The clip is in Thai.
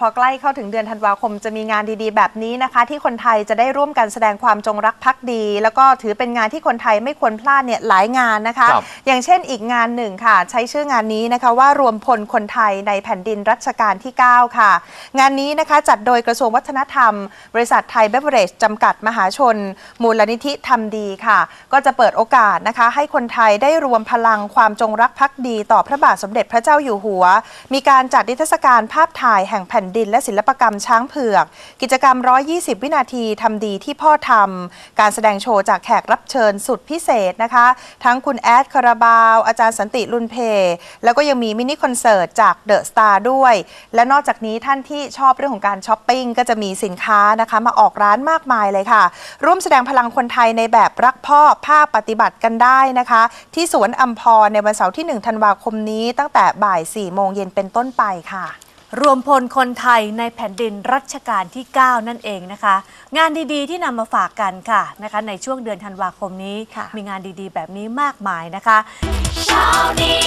พอใกล้เข้าถึงเดือนธันวาคมจะมีงานดีๆ แบบนี้นะคะ ที่คนไทยจะได้ร่วมกันแสดงความจงรักภักดี แล้วก็ถือเป็นงานที่คนไทยไม่ควรพลาดเนี่ยหลายงานนะคะ ครับอย่างเช่นอีกงานหนึ่งค่ะ ใช้ชื่องานนี้นะคะว่ารวมพลคนไทยในแผ่นดินรัชกาลที่ 9 ค่ะ งานนี้นะคะจัดโดยกระทรวงวัฒนธรรม บริษัทไทยเบเวอเรจจำกัดมหาชน มูลนิธิทำดีค่ะ ก็จะเปิดโอกาสนะคะ ให้คนไทยได้รวมพลังความจงรักภักดี ต่อพระบาทสมเด็จพระเจ้าอยู่หัว มีการจัดนิทรรศการภาพถ่ายแห่งแผ่นดินและศิลปกรรมช้างเผือก กิจกรรม 120 วินาทีทำดีที่พ่อทำการแสดงโชว์จากแขกรับเชิญสุดพิเศษนะคะ ทั้งคุณแอดคาราบาว อาจารย์สันติลุนเพ แล้วก็ยังมีมินิคอนเสิร์ตจากเดอะสตาร์ด้วย และนอกจากนี้ท่านที่ชอบเรื่องของการช้อปปิ้งก็จะมีสินค้านะคะ มาออกร้านมากมายเลยค่ะ ร่วมแสดงพลังคนไทยในแบบรักพ่อภาคปฏิบัติกันได้นะคะ ที่สวนอัมพรในวันเสาร์ที่ 1 ธันวาคมนี้ตั้งแต่บ่าย 4 โมงเย็นเป็นต้นไปค่ะ รวมพลคนไทยในแผ่นดินรัชกาลที่ 9 นั่นเองนะคะ งานดีๆที่นำมาฝากกันค่ะนะคะ ในช่วงเดือนธันวาคมนี้ค่ะมีงานดีๆ แบบนี้มากมายนะคะเช้านี้